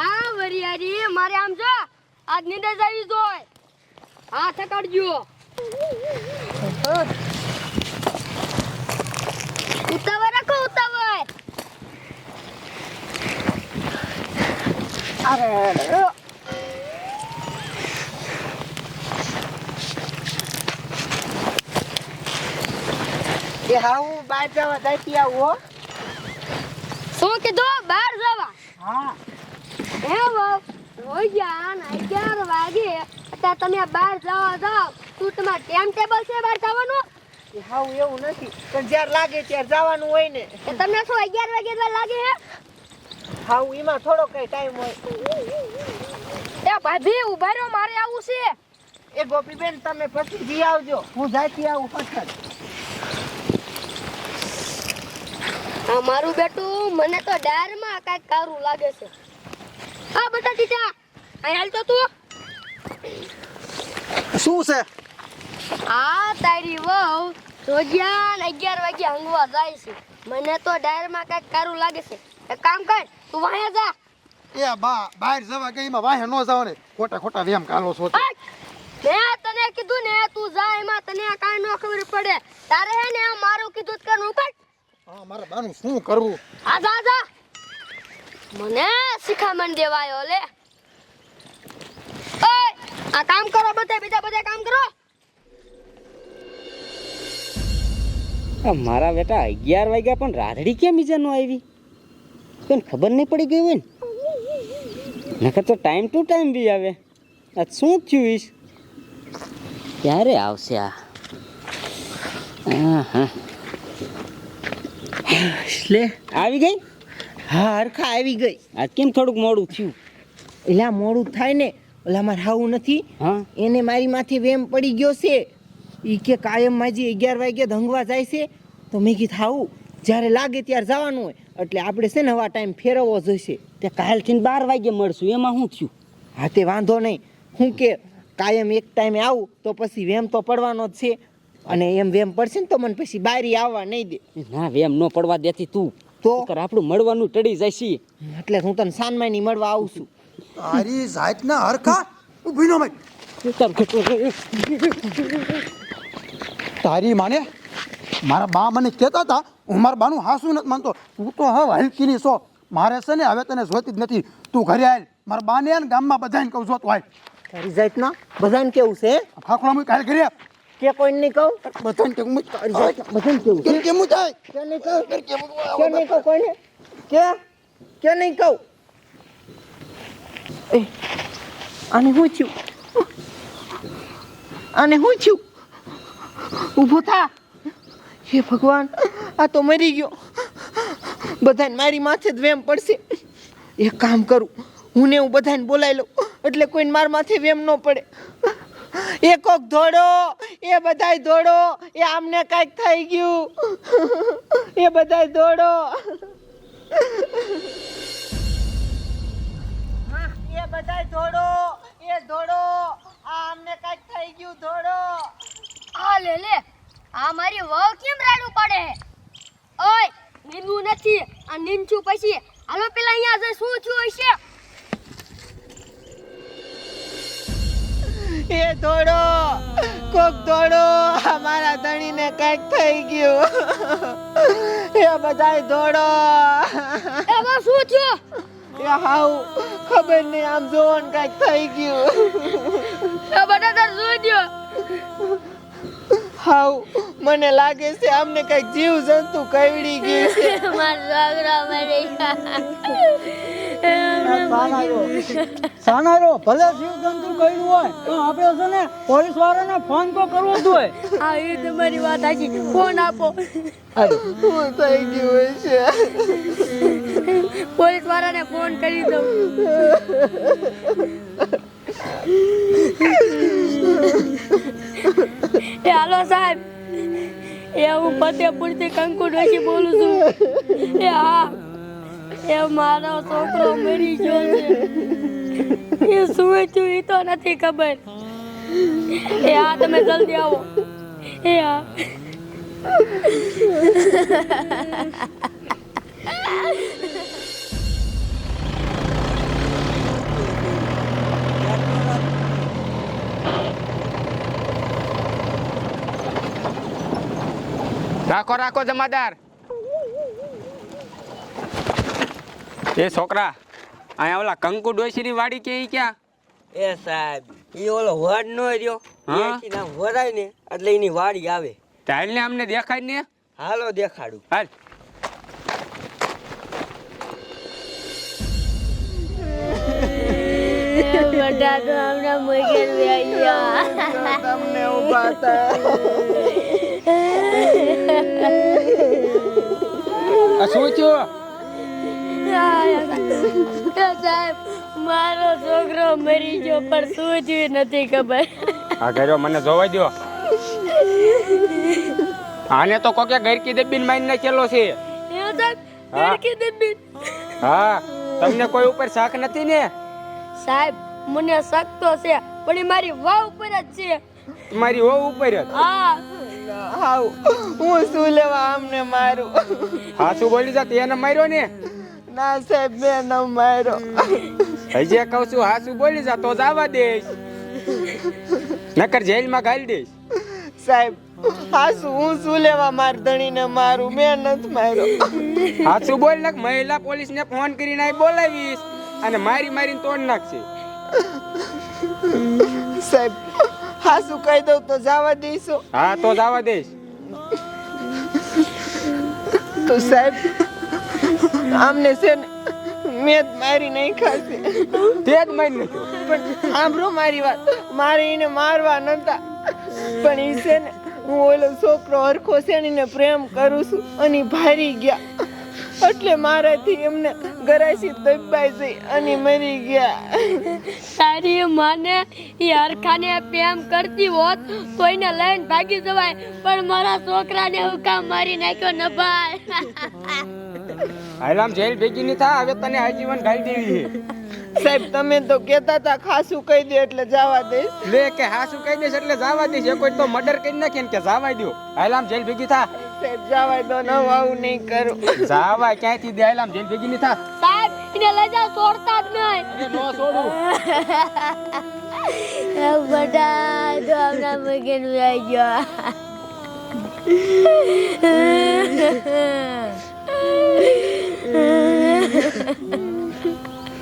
આ વરિયારી મારે આમ જો આજ નીંદર જાવી જોય. હા થકાડજો ઉતાવળ રાખો ઉતાવળ. અરે એ હા હું બહાર જવા દઈ આવું શું કીધું? બહાર જવા? હા. હે વહુ રોજ્યા ને અગિયાર વાગે. અત્યારે તમે બહાર જવા જાવ તું તમારે ટાઈમ ટેબલ છે બહાર જવાનું? એ હા હું એવું નથી. પણ જ્યારે લાગે ત્યારે જવાનું હોય ને. તમને શું અગિયાર વાગે લાગે હે? હા હું એમાં થોડો કઈ ટાઈમ હોય. એ ભાભી ઊભા રહ્યો મારે આવું છે. એ ગોપીબેન તમે પછી જી આવજો. હું જાતી આવું પછી હા મારું બેટું મને તો ડારમાં કાંઈક કારું લાગે છે. બટા ટીટા અહીં હાલ તો તું. શું છે? આ તારી વહુ રોજિયાન અગિયાર વાગે હંગવા જાય છે. મને તો ડાયરમાં કાંઈક કારું લાગે છે. એક કામ કર તું વાયા જા. એ બા બહાર જવા ગઈ માં વાહે નો જાવ ને ખોટા ખોટા વેમ કાલો છો. મેં તને કીધું ને તું જા એમાં તને કાંઈ ન ખબર પડે. તારે હે ને મારું કીધું જ નું કટ હા મારે બાનું શું કરવું? આ જા જા. મને શિખામણ દેવાયો લે. ઓય, આ કામ કરો બધા, બીજા બધા કામ કરો. આ મારા બેટા અગિયાર વાગ્યા પણ રાધડી કેમ ઈજા નો આવી? કોઈને ખબર નહીં પડી ગઈ હોય ને નકર તો ટાઈમ ટુ ટાઈમ બી આવે. આ શું થયું ઈશ? ક્યારે આવશે આ? હા હા. લે, આવી ગઈ? હા હરખા આવી ગઈ. આજ કેમ થોડુંક મોડું થયું? એલા મોડું થાય ને ઓલા મારે હાવું નથી. હા? એને મારી માથે વેમ પડી ગયો છે. એ કે કાયમ માજી અગિયાર વાગે ધંગવા જાય છે. તો મેં કીધું હાવું જ્યારે લાગે ત્યારે જવાનું હોય. એટલે આપણે છે ને હવા ટાઈમ ફેરવવો જોઈશે. તે કાલથી બાર વાગે મળશું એમાં શું થયું? હા તે વાંધો નહીં. હું કે કાયમ એક ટાઈમે આવું તો પછી વેમ તો પડવાનો જ છે. અને એમ વેમ પડશે ને તો મને પછી બારી આવવા નહીં દે. ના વેમ ન પડવા દેતી તું. તો? કર આપણું મળવાનું ટળી જાય છે. એટલે હું તને સાનમાની મળવા આવું છું. તારી જાતના હરખા? ઊભી નો ભાઈ તારી માને મારા બા મને કહેતા હતા હું મારા બાનું હાસું નથી માનતો. તું તો હવે હલકીની છો. મારે છે ને હવે તને જોતી જ નથી. તું ઘરે આવ મારા બાને ગામમાં બધાને કહું છું તું આય. તારી જાતના બધાને કેવું છે? હે? ફાફડા કાલે ઘરે કે કોઈને નહીં કહું? બધાને કે મૂક તારી જાતના બધાને કેવું કેમ કેમ મૂક જાય કે નહીં કહું? કે નહીં કહું કોઈને? કે? કે નહીં કહું? એ આને શું થયું? આને શું થયું? ઊભો થા. હે ભગવાન આ તો મરી ગયો. બધાને મારી માથે જ વેમ પડશે. એક કામ કરું હું ને હું બધાને બોલાવી લઉં. એટલે કોઈને મારા માથે વેમ ન પડે. એ કોક દોડો એ બધાય દોડો એ આમને કાંઈક થઈ ગયું. એ બધાય દોડો એ બધાય દોડો એ દોડો આ આમને કાંઈક થઈ ગયું દોડો આ લે લે, આ મારી વહુ કેમ રાડું પડે? ઓય, નીંદવું નથી. આ નીંદશું પછી. હાલો, પેલા અહીંયા શું થયું હશે? એ દોડો કોક દોડો અમારા ધણીને કંઈક થઈ ગયું. એ બધાય દોડો એમાં શું થયું? એ હાઉ ખબર નહીં આમ જોવો ને કાંઈક થઈ ગયું. એ બધા તાર જોઈ હાવ મને લાગે છે આમને કંઈક જીવ જંતુ કઈડી ગયું છે. મારા સાગરા મરી સાનારો ભલે કર્યું હોય તો આપણે છે ને પોલીસ વાળાને ફોન તો કરવો જ હોય. આ એ તમારી વાત સાચી. ફોન આપો. શું થઈ ગયું છે. પોલીસ વાળાને ફોન કરી દઉં. એ હાલો સાહેબ. એ હું ફતેપુરથી કંકુ ડોશી બોલું છું. એ હા. એ મારો છોકરો મરી ગયો છે. એ સુવે છું એ તો નથી ખબર. એ આ તમે જલ્દી આવો. એ આ. રાખો રાખો જમાદાર. એ છોકરા અહીંયા ઓલા કંકુ ડોસીની વાડી કે ક્યાં? એ સાહેબ એ ઓલો વડ નો રહ્યો? એથી નામ વરાય ને એટલે એની વાડી આવે. ચાલ ને અમને દેખાય ને? હાલો દેખાડું. હાલ. બધા તો હમણાં મૂકીને વહી તમને ઊભા હતા શું થયું? સાહેબ મારો છોકરો મરી ગયો પણ શું થયું નથી ખબર આ ઘર્યો મને જોવા દો આને તો કોકે ગરકી દબીને માઈને નાખેલો છે. એ સાહેબ હા. તમને કોઈ ઉપર શાક નથી ને? સાહેબ મને શક તો છે પણ એ મારી વાવ ઉપર જ. છે મારી વાવ ઉપર જ હા હાવ. હું શું લેવા આમને મારું? હા શું બોલી જા તેને માર્યો ને? ના સાહેબ મેં ન માર્યો. હજી કહું છું હાસુ બોલી જા તો જવા દઈશ. નકર જેલમાં ગાલી દઈશ. સાહેબ હાસુ હું શું લેવા માર ધણીને મારું? મેં નથી માર્યો. હાસુ બોલ નાખ મહિલા પોલીસને ફોન કરીને અહીં બોલાવીશ અને મારી મારીને તોડ નાખશે સાહેબ હાસુ કહી દઉં તો જવા દઈશું. હા તો જવા દઈશ. તો સાહેબ આમને છે ને મેં મારી નહીં ખાશે. તે જ મારી નાખ્યો પણ સાંભળો મારી વાત. મારે એને મારવા નતા પણ એ છે ને હું ઓલો છોકરો હરખો છે ને એને પ્રેમ કરું છું અને ભારી ગયા. એટલે મારાથી એમને ગરાશી દબાઈ જઈ અને મરી ગયા. તારી માને એ હરખાને પ્રેમ કરતી હોત તો એને લઈને ભાગી જવાય પણ મારા છોકરાને હું કામ મારી નાખ્યો ન ભાઈ. હાલ આમ જેલ ભેગી નહીં થા હવે તને આજીવન ગાલી દેવી છે. સાહેબ તમે તો કહેતા હતા ખાસું કહી દે એટલે જવા દે. લે કે ખાસું કહી દેશ એટલે જવા દે એ કોઈ તો મર્ડર કરી નાખે ને કે જવા દો હાલ આમ જેલ ભેગી થા. સાહેબ જવા દો ન આવું નહીં કરું. જવા ક્યાંથી દે? હાલ જેલ ભેગી નહીં થા. સાહેબ એને લઈ જાવ છોડતા જ નહીં. નો છોડું બધા તો વહી ગયા.